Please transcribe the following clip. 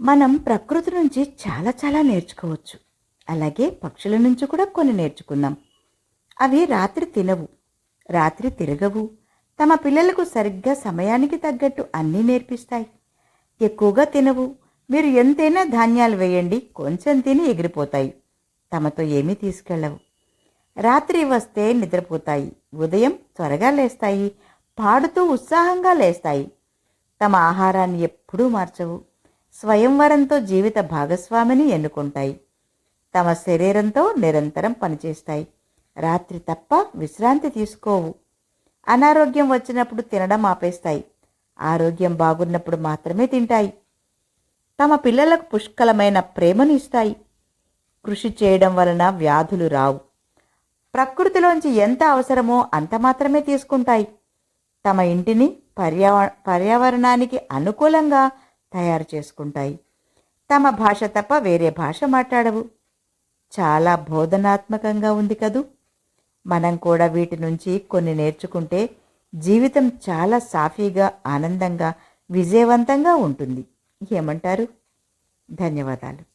మనం ప్రకృతి నుంచి చాలా చాలా నేర్చుకోవచ్చు. అలాగే పక్షుల నుంచి కూడా కొన్ని నేర్చుకుందాం. అవి రాత్రి తినవు. రాత్రి తిరగవు. తమ పిల్లలకు సరిగ్గా సమయానికి తగ్గట్టు అన్నీ నేర్పిస్తాయి. ఎక్కువగా తినవు. మీరు ఎంతైనా ధాన్యాలు వేయండి. కొంచెం తిని ఎగిరిపోతాయి. తమతో ఏమీ తీసుకెళ్ళవు రాత్రి వస్తే నిద్రపోతాయి. ఉదయం త్వరగా లేస్తాయి. పాడుతూ ఉత్సాహంగా లేస్తాయి. తమ ఆహారాన్ని ఎప్పుడూ మార్చవు. స్వయంవరంతో జీవిత భాగస్వామిని ఎన్నుకుంటాయి. తమ శరీరంతో నిరంతరం పనిచేస్తాయి. రాత్రి తప్ప విశ్రాంతి తీసుకోవు. అనారోగ్యం వచ్చినప్పుడు తినడం ఆపేస్తాయి. ఆరోగ్యం బాగున్నప్పుడు మాత్రమే తింటాయి. తమ పిల్లలకు పుష్కలమైన ప్రేమను ఇస్తాయి. కృషి చేయడం వలన వ్యాధులు రావు. ప్రకృతిలోంచి ఎంత అవసరమో అంత మాత్రమే తీసుకుంటాయి. తమ ఇంటిని పర్యావ పర్యావరణానికి అనుకూలంగా తయారు చేసుకుంటాయి. తమ భాష తప్ప వేరే భాష మాట్లాడవు. చాలా బోధనాత్మకంగా ఉంది కదూ. మనం కూడా వీటి నుంచి కొన్ని నేర్చుకుంటే జీవితం చాలా సాఫీగా ఆనందంగా విజయవంతంగా ఉంటుంది. ఏమంటారు? ధన్యవాదాలు.